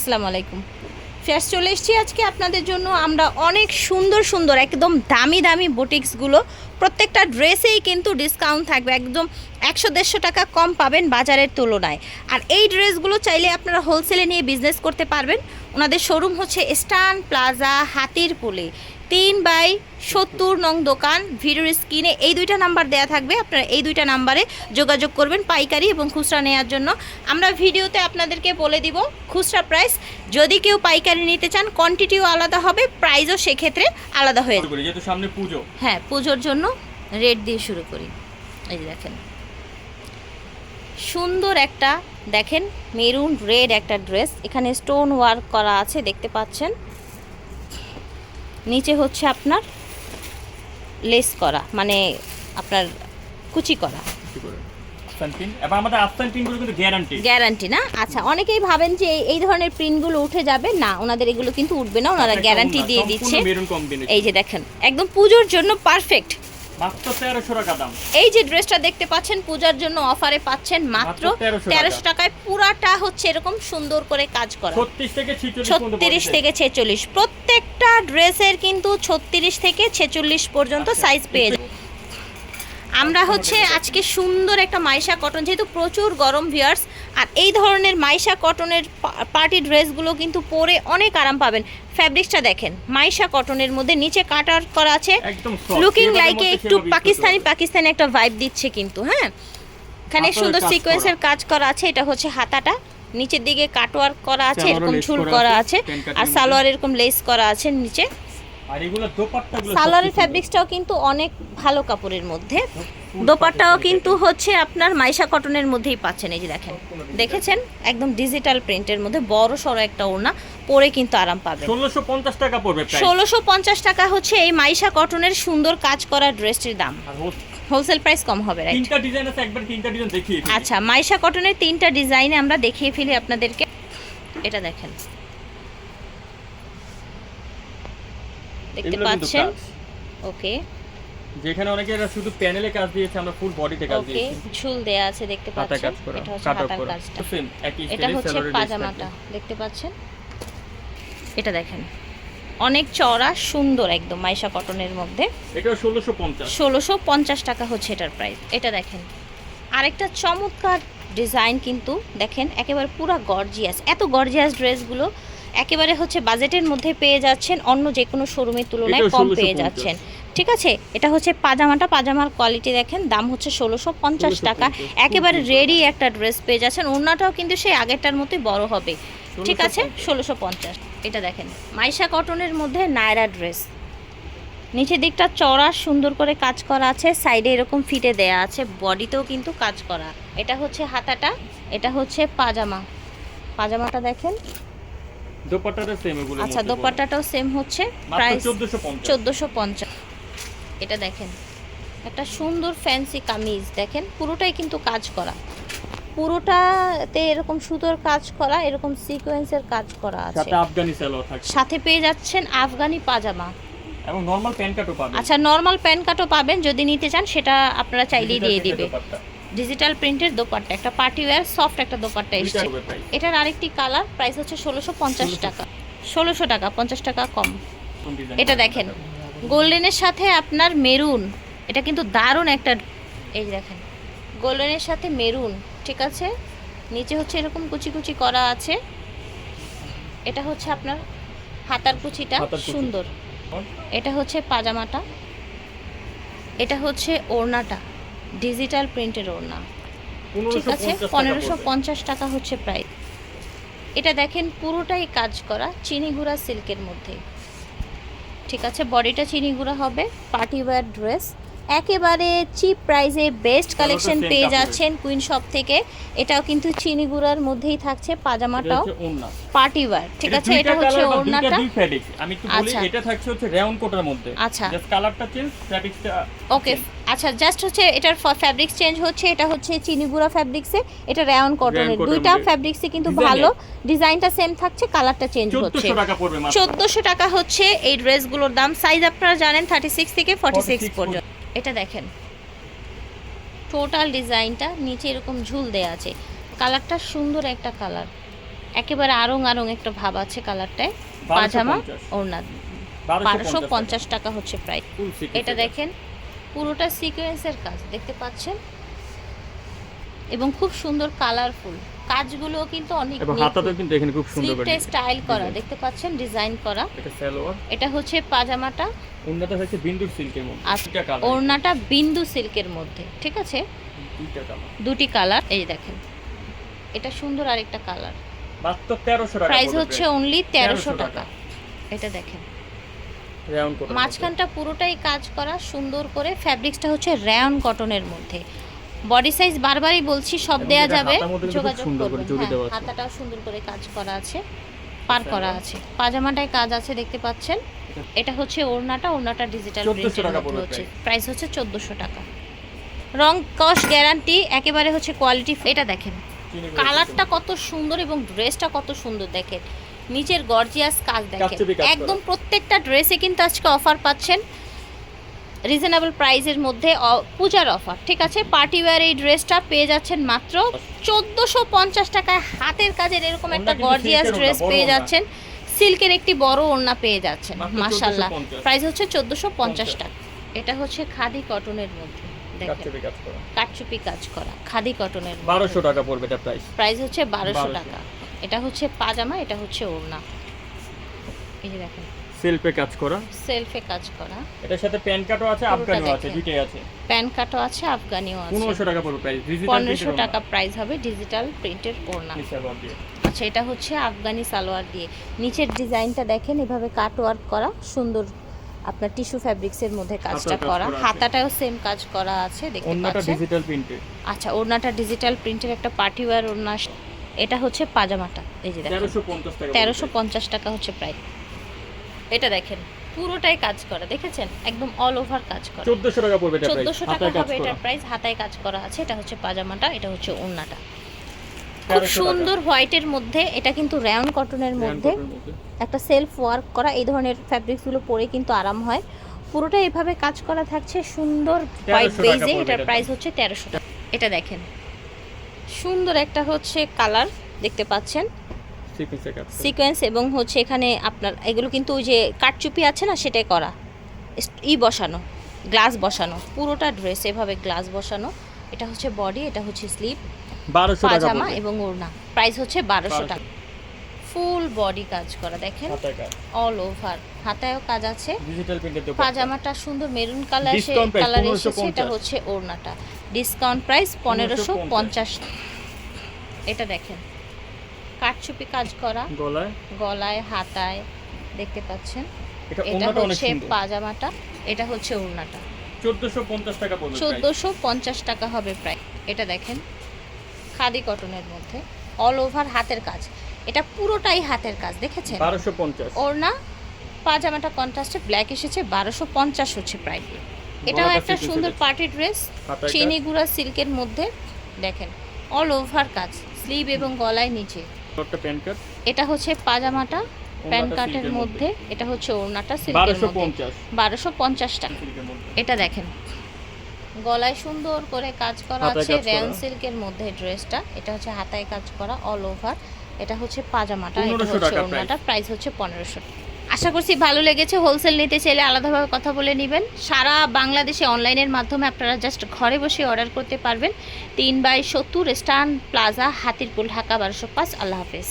আসসালামু আলাইকুম। ফ্যাস চলে এসেছি আজকে আপনাদের জন্য। আমরা অনেক সুন্দর সুন্দর, একদম দামি দামি বুটিক্সগুলো। প্রত্যেকটা ড্রেসেই কিন্তু ডিসকাউন্ট থাকবে। একদম একশো, দেড়শো টাকা কম পাবেন বাজারের তুলনায়। আর এই ড্রেসগুলো চাইলে আপনারা হোলসেলে নিয়ে বিজনেস করতে পারবেন। ওনাদের শোরুম হচ্ছে স্টান প্লাজা হাতির পুলে তিন বাই সত্তর নং দোকান ভিডিওর স্ক্রিনে এই দুইটা নাম্বার দেয়া থাকবে। আপনারা এই দুইটা নাম্বারে যোগাযোগ করবেন পাইকারি এবং খুচরা নেওয়ার জন্য। আমরা ভিডিওতে আপনাদেরকে বলে দিব খুচরা প্রাইস। যদি কেউ পাইকারি নিতে চান কোয়ান্টিটিও আলাদা হবে প্রাইসও সেক্ষেত্রে আলাদা হয়ে যাবে সামনে পুজো। হ্যাঁ পুজোর জন্য রেট দিয়ে শুরু করি। এই দেখেন। সুন্দর একটা দেখেন মেরুন রেড একটা ড্রেস। এখানে স্টোন ওয়ার্ক করা আছে দেখতে পাচ্ছেন। নিচে হচ্ছে আপনার লেস করা মানে আপনার কুচি করা। গ্যারান্টি না? আচ্ছা অনেকেই ভাবেন যে এই- এই ধরনের প্রিন্টগুলো উঠে যাবে। না ওনাদের এগুলো কিন্তু উঠবে না ওনারা গ্যারান্টি দিয়ে দিচ্ছে। এই যে দেখেন একদম পুজোর জন্য পারফেক্ট মাত্র 1300 টাকা দাম। এই যে ড্রেসটা দেখতে পাচ্ছেন পূজার জন্য অফারে পাচ্ছেন মাত্র মাত্র 1300 তেরোশো টাকায়। পুরাটা হচ্ছে এরকম সুন্দর করে কাজ করা। 36 থেকে 46 ছত্রিশ body থেকে ছেচল্লিশ। প্রত্যেকটা ড্রেসের কিন্তু ছত্রিশ থেকে ছেচল্লিশ পর্যন্ত আচ্ছা, সাইজ পেয়ে যাবে আমরা হচ্ছে আজকে সুন্দর একটা মাইশা কটন যেহেতু প্রচুর গরম ভিয়ার্স আর এই ধরনের মাইশা কটনের পার্টি ড্রেসগুলো কিন্তু পরে অনেক আরাম পাবেন। ফ্যাব্রিক্সটা দেখেন মাইশা কটনের মধ্যে নিচে কাটার করা আছে। লুকিং লাইকে একটু পাকিস্তানি পাকিস্তানি একটা ভাইব দিচ্ছে কিন্তু হ্যাঁ? এখানে সুন্দর সিকোয়েন্সের কাজ করা আছে এটা হচ্ছে হাতাটা। নিচের দিকে কাটওয়ার্ক করা আছে এরকম ঝুল করা আছে, আর সালোয়ার এরকম লেস করা আছে নিচে। আর এগুলো দোপাট্টাগুলো সালোয়ারের ফ্যাব্রিক্সটাও কিন্তু অনেক ভালো কাপড়ের মধ্যে। দোপাট্টাও কিন্তু হচ্ছে আপনার মাইশা কটনের মধ্যেই পাচ্ছেন এই যে দেখেন। দেখেছেন? একদম ডিজিটাল প্রিন্টের মধ্যে বড় সড়ো একটা ওড়না পরে কিন্তু আরাম পাবেন। 1650 টাকা পড়বে ষোলোশো পঞ্চাশ টাকা হচ্ছে এই মাইশা কটনের সুন্দর কাজ করা ড্রেসটির দাম। হোলসেল প্রাইস কম হবে রাইট তিনটা ডিজাইন আছে একবার তিনটা ডিজাইন দেখিয়ে। আচ্ছা মাইশা কটনের তিনটা ডিজাইনে আমরা দেখিয়ে ফেলি আপনাদেরকে। এটা দেখেন। দেখতে পাচ্ছেন? ওকে যেখানে অনেকে এরা শুধু প্যানেলে কাজ দিয়েছে আমরা ফুল বডিতে কাজ ওকে দিয়েছি। ঝুল দেয়া আছে দেখতে পাচ্ছেন? এটা হচ্ছে হাতার কাজটা। সেম একই এটা হচ্ছে পাজামাটা দেখতে পাচ্ছেন? এটা দেখেন। অনেক চড়া সুন্দর একদম মাইশা কটনের মধ্যে। এটা 1650 ষোলোশো পঞ্চাশ টাকা হচ্ছে এটার প্রাইস এটা দেখেন। আরেকটা চমৎকার ডিজাইন কিন্তু দেখেন একেবারে পুরো গর্জিয়াস এত গর্জিয়াস ড্রেসগুলো একেবারে হচ্ছে বাজেটের মধ্যে পেয়ে যাচ্ছেন অন্য যে কোনো শোরুমের তুলনায় কম পেয়ে যাচ্ছেন। ঠিক আছে? এটা হচ্ছে পাজামাটা পাজামার কোয়ালিটি দেখেন দাম হচ্ছে ষোলোশো পঞ্চাশ টাকা। একেবারে রেডি একটা ড্রেস পেয়ে যাচ্ছেন। ওড়নাটাও কিন্তু সেই আগেরটার মতোই বড় হবে। ঠিক আছে? ষোলোশো পঞ্চাশ। এটা দেখেন মাইশা কটনের মধ্যে নায়রা ড্রেস নিচের দিকটা চড়া সুন্দর করে কাজ করা আছে। সাইডে এরকম ফিটে দেয়া আছে বডিতেও কিন্তু কাজ করা। এটা হচ্ছে হাতাটা এটা হচ্ছে পাজামা। পাজামাটা দেখেন। দোপাট্টাটা সেম আচ্ছা দোপাট্টাটাও সেম হচ্ছে। প্রাইস 1450 চোদ্দোশো পঞ্চাশ। এটা দেখেন। একটা সুন্দর ফ্যান্সি কামিজ দেখেন? পুরোটাই কিন্তু কাজ করা। পুরোটাতে এরকম সুতোর কাজ করা এরকম সিকোয়েন্সের কাজ করা আছে। সাথে আফগানি সালোয়ার সাথে পেয়ে যাচ্ছেন আফগানি পাজামা। এবং নরমাল প্যান্ট কাটও পাবেন। আচ্ছা নর্মাল প্যান্ট কাটও পাবেন যদি নিতে চান সেটা আপনারা চাইলেই দিয়ে দিবে। ডিজিটাল প্রিন্টের দোপাট্টা একটা পার্টি ওয়্যার সফট একটা দোপাট্টা এসছে। এটার আরেকটি কালার প্রাইস হচ্ছে ষোলোশো পঞ্চাশ টাকা। ষোলোশো টাকা পঞ্চাশ টাকা কম। এটা দেখেন। গোল্ডেনের সাথে আপনার মেরুন। এটা কিন্তু দারুণ একটা এই দেখেন গোল্ডেনের সাথে মেরুন ঠিক আছে? নিচে হচ্ছে এরকম কুচি কুচি করা আছে। এটা হচ্ছে আপনার হাতার কুচিটা সুন্দর। এটা হচ্ছে পাজামাটা। এটা হচ্ছে ওড়নাটা ডিজিটাল প্রিন্টের ওড়না। ঠিক আছে? পনেরোশো পঞ্চাশ টাকা হচ্ছে প্রাইস। এটা দেখেন পুরোটাই কাজ করা চিনি চিনিগুড়া সিল্কের মধ্যে। ঠিক আছে বডিটা চিনি গুঁড়া হবে পার্টি ওয়্যার ড্রেস। একেবারে চিপ প্রাইসে বেস্ট কালেকশন পেয়ে যাচ্ছেন কুইন শপ থেকে। এটাও কিন্তু চিনিগুড়ার মধ্যেই থাকছে পাজামাটাও। হচ্ছে ওড়না। পার্টি ওয়্যার ঠিক আছে? এটা হচ্ছে ওড়নাটা। আমি একটু বলি আচ্ছা। এটা থাকছে হচ্ছে রাউন্ড কোটার মধ্যে। আচ্ছা। জাস্ট কালারটা চেঞ্জ ফ্যাব্রিক্সটা ওকে আচ্ছা জাস্ট হচ্ছে এটার ফ্যাব্রিক্স চেঞ্জ হচ্ছে এটা হচ্ছে চিনিগুড়া ফ্যাব্রিক্সে এটা রেয়ন কটনের দুইটা মধ্যে। ফ্যাব্রিক্সই কিন্তু ভালো। ডিজাইনটা সেম থাকছে কালারটা চেঞ্জ হচ্ছে। 1400 টাকা পড়বে মাত্র। চোদ্দোশো টাকা হচ্ছে এই ড্রেসগুলোর দাম। সাইজ আপনারা জানেন থার্টি সিক্স থেকে ফর্টি সিক্স 46 পর্যন্ত। এটা দেখেন। টোটাল ডিজাইনটা নিচে এরকম ঝুল দেয়া আছে। কালারটা সুন্দর একটা কালার একেবারে আরং আরং একটা ভাব আছে কালারটায় 1250 পাজামা ওড়না। বারোশো পঞ্চাশ টাকা। হচ্ছে প্রায় এটা দেখেন পুরোটা সিকোয়েন্সের কাজ। দেখতে পাচ্ছেন? এবং খুব সুন্দর কালারফুল। কাজগুলো কিন্তু অনেক এবং হাতাতেও কিন্তু এখানে খুব সুন্দর করে স্টাইল করা দেখতে পাচ্ছেন? ডিজাইন করা। এটা সালোয়ার। এটা হচ্ছে পাজামাটা। উন্নত হচ্ছে বিন্দুর সিল্কের মধ্যে। আর কালার ওড়নাটা বিন্দু সিল্কের মধ্যে ঠিক আছে? দুইটা কালার দুটি কালার এই দেখেন। এটা সুন্দর আরেকটা কালার মাত্র 1300 টাকা প্রাইস হচ্ছে অনলি তেরোশো 1300 টাকা। এটা দেখেন। মাঝখানটা পুরোটাই কাজ করা সুন্দর করে। ফ্যাব্রিক্সটা হচ্ছে র্যায়ন কটনের মধ্যে। বডি সাইজ বারবারই বলছি সব দেয়া যাবে। যোগাযোগ করবেন। হ্যাঁ, হাতাটাও সুন্দর করে কাজ করা আছে পার আচ্ছা, করা আছে। পাজামাটায় কাজ আছে দেখতে পাচ্ছেন। এটা হচ্ছে ওড়নাটা ওড়নাটা ডিজিটাল হচ্ছে। প্রাইস। হচ্ছে চোদ্দোশো টাকা। রং কস গ্যারান্টি একেবারে হচ্ছে কোয়ালিটি এটা দেখেন। কালারটা কত সুন্দর এবং ড্রেসটা কত সুন্দর দেখেন। নিচের গর্জিয়াস কাজ দেখেন। একদম প্রত্যেকটা ড্রেসে কিন্তু আজকে অফার পাচ্ছেন। রিজনেবল প্রাইসের মধ্যে পূজার অফার ঠিক আছে? পার্টি ওয়্যার এই ড্রেসটা পেয়ে যাচ্ছেন মাত্র চোদ্দোশো পঞ্চাশ টাকায়। হাতের কাজের এরকম একটা গর্জিয়াস ড্রেস পেয়ে যাচ্ছেন। সিল্কের একটি বড় ওড়না পেয়ে যাচ্ছেন 1450 প্রাইস হচ্ছে চোদ্দোশো পঞ্চাশ টাকা। এটা হচ্ছে খাদি কটনের মধ্যে কাটচুপি কাজ করা। খাদি কটনের। 1200 টাকা পড়বে এটা প্রাইস প্রাইস হচ্ছে বারোশো। টাকা। এটা হচ্ছে পাজামা এটা হচ্ছে ওড়না। এই যে দেখেন। সেলফে কাজ করা? সেলফে কাজ করা। এটার সাথে প্যান কাটও আছে আফগানিও আছে। দুইটাই আছে। প্যান কাটও আছে আফগানিও আছে। 1500 টাকা পড়বে প্রাইস ডিজিটাল পনেরোশো টাকা প্রাইস হবে ডিজিটাল প্রিন্টের ওড়না। আচ্ছা এটা হচ্ছে আফগানি সালোয়ার দিয়ে। নিচের ডিজাইনটা দেখেন এভাবে কাট ওয়ার্ক করা সুন্দর আপনার টিস্যু ফ্যাব্রিক্সের মধ্যে কাজটা করা। হাতাটাও সেম কাজ করা আছে দেখতে পাচ্ছেন। ডিজিটাল প্রিন্টে আচ্ছা ওড়নাটা ডিজিটাল প্রিন্টের একটা পার্টি ওয়্যার ওড়না। এটা হচ্ছে পাজামাটা এই যে দেখেন। 1350 টাকা তেরোশো পঞ্চাশ টাকা হচ্ছে প্রাইস এটা দেখেন পুরোটাই কাজ করা দেখেছেন? একদম অল ওভার কাজ করা। 1400 টাকা পড়বে এটা প্রাইস চোদ্দোশো টাকা হাতায় কাজ হবে এটার প্রাইস হাতায় কাজ করা আছে এটা হচ্ছে পাজামাটা এটা হচ্ছে ওড়নাটা। খুব 1300 টাকা। সুন্দর হোয়াইটের মধ্যে এটা কিন্তু র্যায়ন কটনের মধ্যে মধ্যে। একটা সেলফ ওয়ার্ক করা এই ধরনের ফ্যাব্রিক্সগুলো পরে কিন্তু আরাম হয়। পুরোটা এভাবে কাজ করা থাকছে সুন্দর হোয়াইট 1300 বেজে এটার প্রাইস হচ্ছে তেরোশো টাকা। এটা দেখেন সুন্দর একটা হচ্ছে কালার দেখতে পাচ্ছেন। সিকোয়েন্সে এবং হচ্ছে এখানে আপনার এগুলো কিন্তু ওই যে কাটচুপি আছে না সেটাই করা। ই বসানো গ্লাস বসানো পুরোটা ড্রেস এভাবে গ্লাস বসানো। এটা হচ্ছে বডি এটা হচ্ছে স্লিপ 1200 টাকা পাজামা এবং ওড়না। প্রাইস হচ্ছে বারোশো টাকা। ফুল বডি কাজ করা দেখেন? অল ওভার হাতায়ও কাজ আছে। পাজামাটা সুন্দর মেরুন কালার Discount কালার এসেছে 1550 এটা হচ্ছে ওড়নাটা। ডিসকাউন্ট প্রাইস পনেরোশো পঞ্চাশ। এটা দেখেন। কাঠচুপি কাজ করা। গলায়? গলায় হাতায় দেখতে পাচ্ছেন। এটা হচ্ছে পাজামাটা এটা হচ্ছে ওড়নাটা। 1450 টাকা চোদ্দোশো পঞ্চাশ টাকা হবে প্রায়। এটা দেখেন খাদি কটনের মধ্যে অল ওভার হাতের কাজ। এটা পুরোটাই হাতের কাজ দেখেছেন? 1250 ওড়না পাজামাটা কন্ট্রাস্টে ব্ল্যাক এসেছে বারোশো পঞ্চাশ হচ্ছে প্রায় এটাও একটা সুন্দর। পার্টি ড্রেস চিনি গুঁড়া সিল্কের মধ্যে দেখেন অল ওভার কাজ স্লিভ এবং গলায় নিচে। একটা প্যান্ট কাট? এটা হচ্ছে পাজামাটা প্যান্ট কাটের মধ্যে? এটা হচ্ছে ওড়নাটা সিল্কের মধ্যে। 1250 বারোশো পঞ্চাশ টাকা। এটা দেখেন। গলায় সুন্দর করে কাজ করা আছে। র্যান সিল্কের মধ্যে ড্রেসটা। এটা হচ্ছে হাতায় কাজ করা অল ওভার এটা হচ্ছে পাজামাটা। এটা হচ্ছে ওড়নাটা। প্রাইস হচ্ছে পনেরোশো আশা করছি ভালো লেগেছে। হোলসেল নিতে চাইলে আলাদাভাবে কথা বলে নেবেন। সারা বাংলাদেশে অনলাইনের মাধ্যমে আপনারা জাস্ট ঘরে বসে অর্ডার করতে পারবেন। তিন বাই সত্তর স্টান প্লাজা হাতিরপুল, ঢাকা বারোশো পাঁচ। আল্লাহ হাফেজ।